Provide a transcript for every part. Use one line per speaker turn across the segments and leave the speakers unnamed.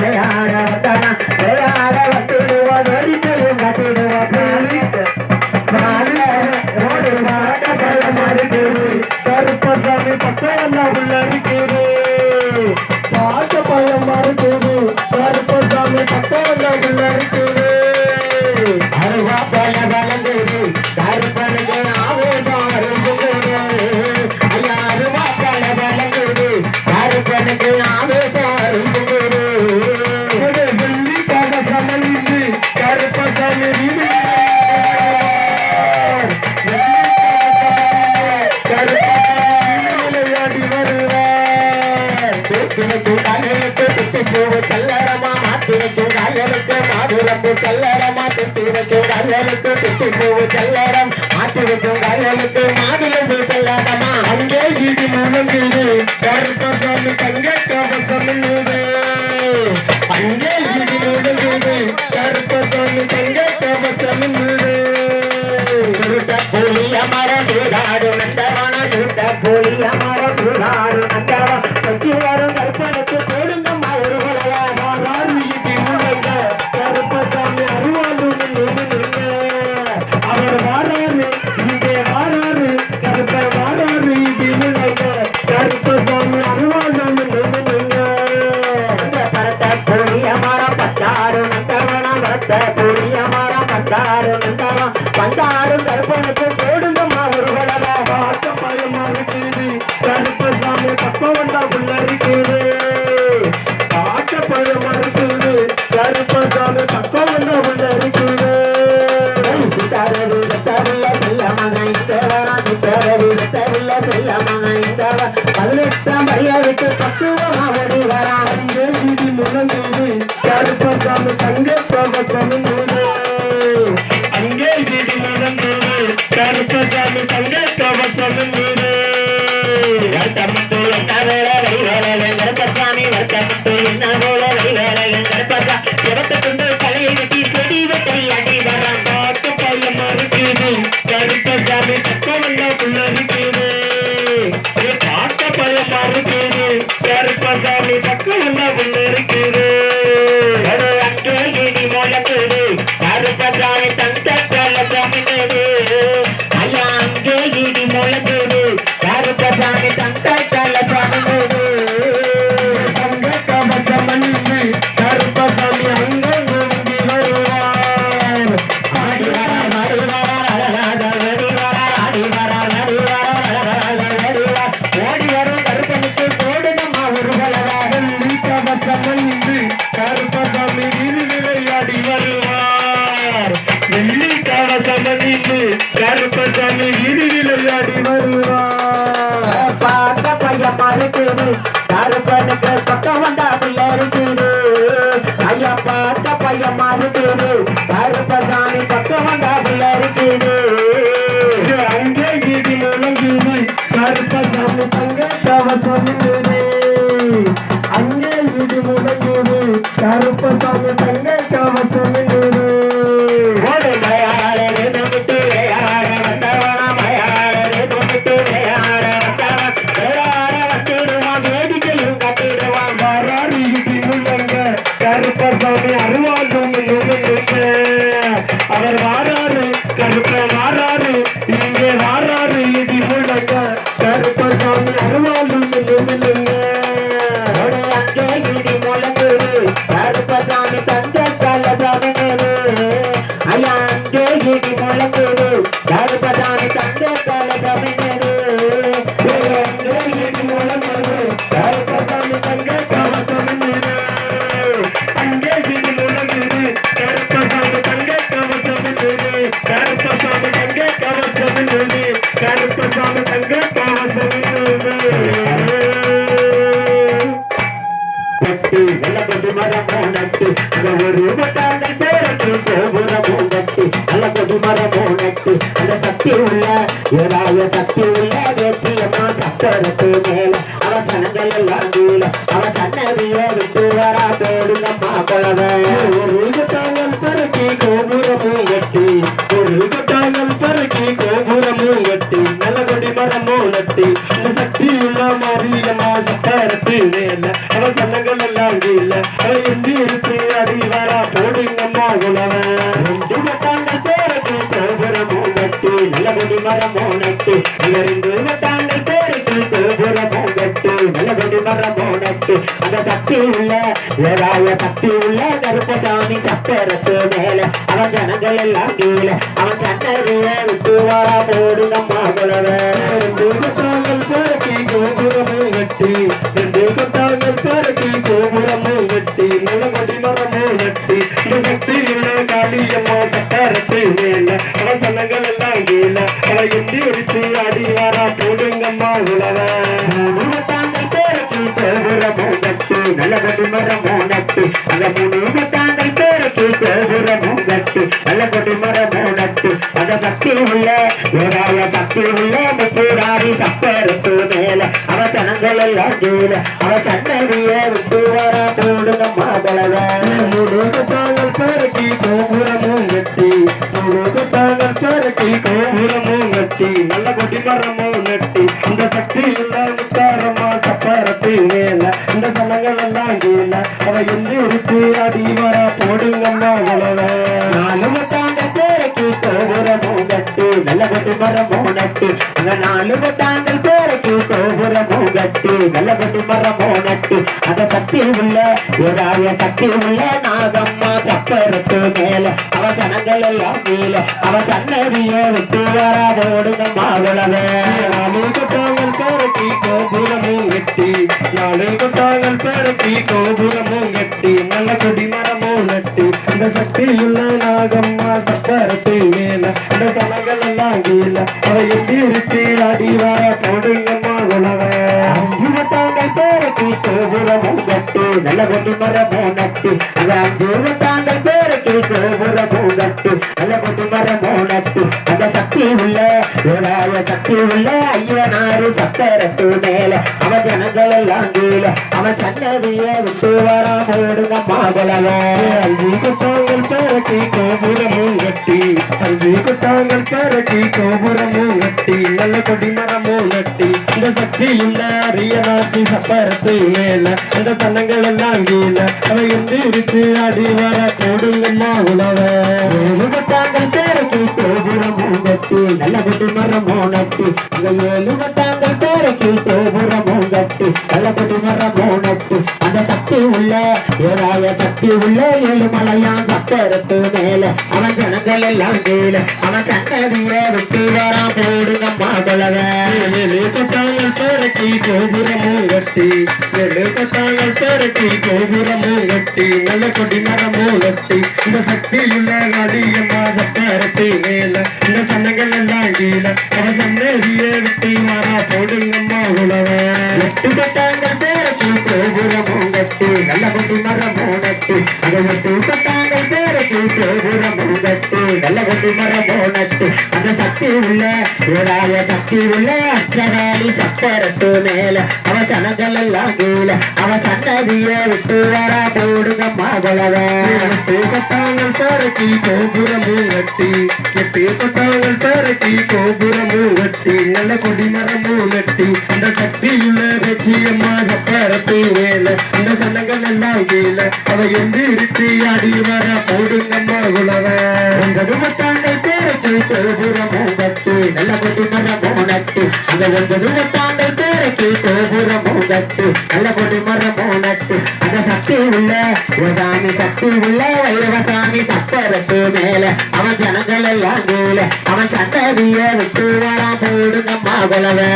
ஆட ஆட கல்லறம் ஆட்டு வைக்கும் கல்லலுக்கு திட்டி போவு கல்லறம் ஆட்டு வைக்கும்
கல்லலுக்கு கருப்பு
சக்தி உள்ள ஏதாய சக்தி நல்ல கொடி மரமும் பேருக்கு கோபுரமும் கட்டு நல்ல கொடி மரமும் அந்த சக்தி உள்ள ஏதாய சக்தி உள்ள கருப்பசாமி சப்பரத்து மேல அவன் ஜனங்கள் எல்லாம் கீழே அவன் சன்னதிய விட்டு வாரா போடுங்கம்மா குலவே
ரெண்டு நல்ல கொடி மரமும் நட்டு
அந்த மூணு வட்டாங்கள் பேருக்கு கோபுரமும் கட்டு நல்ல கொடி நட்டு அந்த சக்தி உள்ள ஏதாய சக்தி உள்ள முத்துராரி சப்பரத்து மேல அவ சனங்கள் எல்லாம் கீழ அவ சன்னதிய விட்டு வர போடுங்கம்மா குலவே
மூணு கொட்டாங்கள் பறக்கி கோபுரமும் கட்டி மூணு கொட்டாங்கள் பறக்கி கோபுரமும் கட்டி நல்ல கொடி நட்டி இந்த சக்தி அவ எந்தி அடிச்சு அடி வாரா போடுங்கம்மா உலவ
நாலு வட்டாங்க பேருக்கு கோபுர கட்டு நல்ல கொடி மரமும் நட்டு. அங்க நாலு வட்டாங்கள் பேருக்கு கோபுரமும் கட்டு நல்ல கொடி மரமும் நட்டு. அந்த சக்தி உள்ள ஏதாய சக்தி உள்ள நாகம்மா சப்பரத்து மேல. அவ ஜனங்கள் எல்லாம் மேல. அவ சன்னதியை விட்டு வராதோடுங்கம்மா உழவே.
கோபுரமும் கட்டி நல்ல கொடி மரமும் நட்டி இந்த சக்தியுள்ள நாகம்மா சக்கரத்து மேல இந்த சனங்கள் எல்லாம் கீழ அவ எந்திரிச்சு அடி வர போடுங்கம்மா உணவ
அஞ்சு வட்டாங்க பேருக்கு கோபுரமும் கட்டி நல்ல கொடி மரமும் நட்டி அந்த அஞ்சு வட்டாங்க பேருக்கு கோபுரமும் கட்டி நல்ல கொடி மரமும் நட்டி சக்தி உள்ள ஏழாய சக்தி உள்ள ஐயனாறு சக்கரத்து மேல. அவன் ஜனங்கள் எல்லாம் கீழ அவன் சன்னதிய விட்டு வர போடுங்க மாதளவே
அஞ்சு கொட்டாங்கள் பறக்கி கோபுரமும் கட்டி அஞ்சு கொட்டாங்கள் பறக்கி கோபுரமும் கட்டி நல்ல கொடி மரமும் நட்டி இந்த சக்தியுள்ள அரியநாட்டி சப்பரத்து மேல. இந்த சனங்கள் எல்லாம் கீழ. அவ எந்திரிச்சு அடி வர போடுங்கம்மா உலவ
ஏழு வட்டாங்கள் பேருக்கு கோபுரமும் கட்டு நல்ல கொடி ஏழு வட்டாங்கள் பேருக்கு கோபுரமும் கட்டு நல்ல கொடி மரமும் அந்த சக்தி உள்ள ஏழாய சக்தி உள்ள ஏழு மலையான் சக்கரத்து மேல. அவன் ஜனங்கள் எல்லாம் கீழ அவன் சன்னதிய விட்டு வரா போடுங்க குலவே
ஏழு கொட்டாங்கள் பறக்கி கோபுரமும் கட்டி ஏழு கொட்டாங்கள் பறக்கி கோபுரமும் கட்டி நல்ல கொடி மரமும் கட்டி இந்த
சக்தி உள்ள நல்ல சக்தி உள்ள ஏழாய சக்தி உள்ள அஷ்டகாலி சப்பரத்து மேல அவ சனங்கள் எல்லாம் கீழ. அவ சன்னதிய விட்டு வர போடுங்கம்மா
கொட்டாங்கள் பறக்கி கோபுரமும் கட்டி எட்டு கொட்டாங்கள் பறக்கி கோபுரமும் கட்டி நல்ல கொடி மரமும் நட்டி இந்த சக்தியுள்ள வெச்சியம்மா சப்பரத்து மேல. இந்த சனங்கள் எல்லாம் கீழ. அவ எந்திரிச்சு அடி வர போடுங்கம்மா உலவ
ஒன்பது வட்டாங்கள் பேருக்கு கட்டு நல்ல கொடி மரமும் நட்டு. அந்த ஒன்பது வட்டாங்கள் பேருக்கு கோபுரமும் கட்டு நல்ல கொடி மரமும் நட்டு. அந்த சக்தி உள்ள சிவசாமி சக்தி உள்ள வைரவசாமி சப்பரத்து மேல. அவன் ஜனங்கள் எல்லாம் கீழ அவன் சந்ததிய விட்டு வரா போடுங்கம்மா குலவே.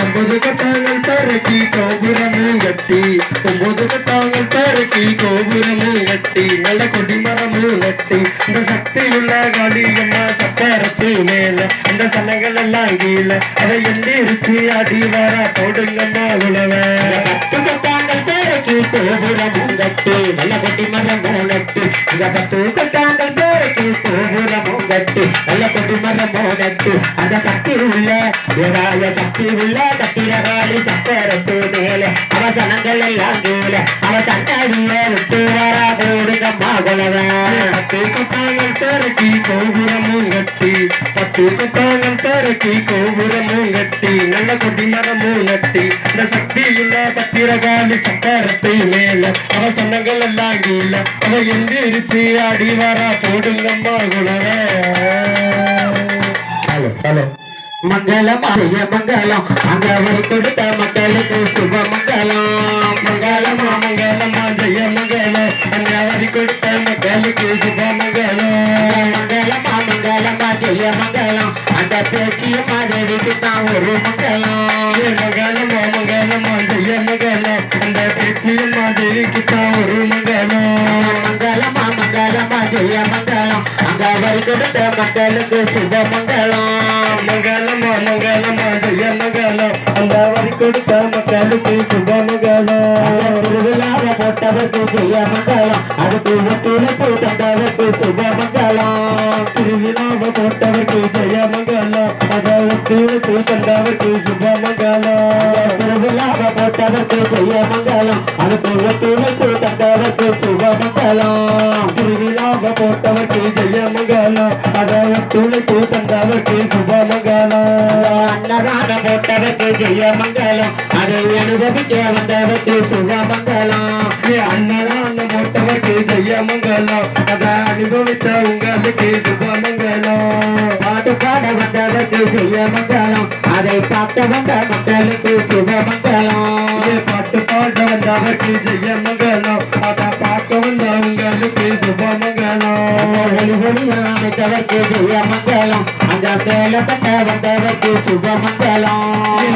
ஒன்பது கட்டாங்கள் பறக்கி கோபுரமும் கட்டி. ஒன்பது கட்டாங்கள் பறக்கி கோபுரமும் கட்டி. நல்ல கொடி மரமும் நட்டி இந்த சக்தியுள்ள காளியம்மா சக்கரத்து மேல. இந்த சனங்கள் எல்லாம் கீழ. அதை எந்திரிச்சு அடி வர போடுங்கம்மா
பத்து கட்டாங்கள் பேருக்கு கோபுரமும் கட்டு நல்ல கொடி மரமும் நட்டு இந்த பத்து கட்டாங்கள் பேருக்கு கோபுரமும் கட்டு நல்ல கொடி மரமும் நட்டு அந்த சக்தி உள்ள ஏதாய சக்தி உள்ள கட்டிடகாலி சக்கரத்து மேல. அவசனங்கள் எல்லாம் கீழ அவ விட்டு வரா போடுங்கம்மா குலவே.
பத்து கட்டாங்கள் பறக்கி கோபுரமும் கட்டி பத்து கட்டாங்கள் பறக்கி கோபுரமும் கட்டி நல்ல இந்த மரத்தை மேல. அவ சன்னங்கள் எல்லாம் கீழ அவ எந்திரிச்சு அடி வர? போடுங்கம்மா குணர. Hello hello.
மங்களம் அரிய மங்களம். அங்க வரை கொடுத்த மக்களுக்கு சுப மங்களம்.
மங்களமா மங்களமா ஜெய மங்களம். அஞ்சாவரி கொடுத்த மக்களுக்கு சுப மங்களம்.
மங்களமா மங்களமா ஜெய மங்களம். அந்த பேச்சியும் மாதவிக்கு தான் ஒரு மங்களம்.
மங்களமா மங்களமா ஜெய மங்களம். பேச்சியும் மாதிரிக்கு தான் ஒரு மங்களம்.
மங்களமா மங்களமா ஜெய மங்களம் அங்க வரை கொடுத்த மக்களுக்கு சுப மங்களம்
மங்களமா மங்களமா ஜெய மங்களம் அந்த வரி கொடுத்த மக்களுக்கு சுப மங்களம்
திருவிழாவை போட்டவருக்கு ஜெய மங்களம் அதுக்கு ஒத்துழைப்பு தந்தவருக்கு சுப மங்களம்
திருவிழாவை போட்டவருக்கு ஜெய மங்களம் அதை ஒத்துழைப்பு தந்தவருக்கு சுப மங்களம்
திருவிழாவை போட்டவருக்கு ஜெய மங்களம் தந்தவருக்கு திருவிழாவ மங்களம்.
திருவிழாவை போட்டவருக்கு ஜெய மங்களம் அதை ஒத்துழைப்பு தந்தவருக்கு சுப மங்களம்
அன்னதான போட்டவருக்கு ஜெய மங்களம் அதை அனுபவிக்க வந்தவருக்கு சுப மங்களம்
அன்னதான போட்டவருக்கு ஜெய மங்களம் அதை அனுபவித்த உங்களுக்கு சுப மங்களம்
பாட்டு பாட வந்தவருக்கு ஜெய மங்களம் அதை பார்த்த வந்த மக்களுக்கு சுப மங்களம்
பாட்டு பாட வந்தவருக்கு ஜெய மங்களம்
ஒளி ஒளியா ஜெய மங்களம் அந்த மேல கட்ட வந்தவருக்கு சுப மங்களம்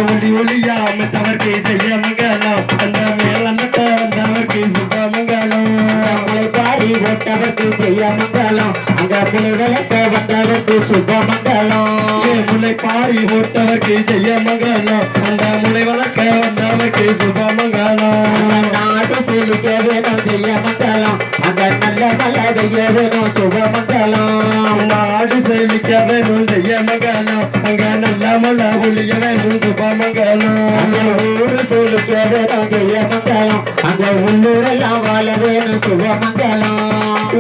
ஒளி ஒளியா அமைத்தவருக்கு ஜெய மங்களம் அந்த மேலமட்ட வந்தவர்க்கு சுப மங்களம்
நம்மளை பாடி போட்டவர்க்கு ஜெய மங்களம் அந்த புலிகளுக்கு வந்தவர்க்கு சுப மங்களம்
முளை பாரி போட்டவர்க்கு ஜெய மங்களம் அந்த முளை வளர்க்க வந்தவர்க்கு சுப மங்களம்
உள்ளூரெல்லாம் வாழ வேணும் சுபமங்கலம்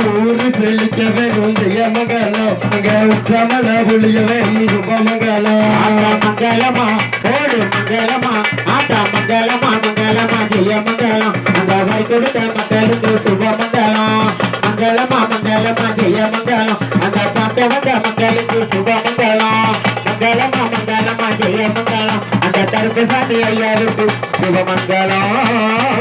ஊரு செழிக்க வேணும் ஜெயமங்கலம் அங்க உச்சமல மழை ஒளிய வேணும் சுப
ஆட்டா மங்கலமா? ஓடு மங்கலமா? ஆட்டா மங்கலமா? மங்கலமா? ஜெயமங்கலம். அந்த வரை கொடுத்த மக்களுக்கு சுப மங்களம் மங்களமா மங்களமா ஜெய மங்களம் அந்த பார்த்த வந்த மக்களுக்கு சுப மங்களம் மங்களமா மங்களமா ஜெய மங்களம் அந்த தருப்பு சாமி ஐயாவுக்கு சுபமங்கலம்.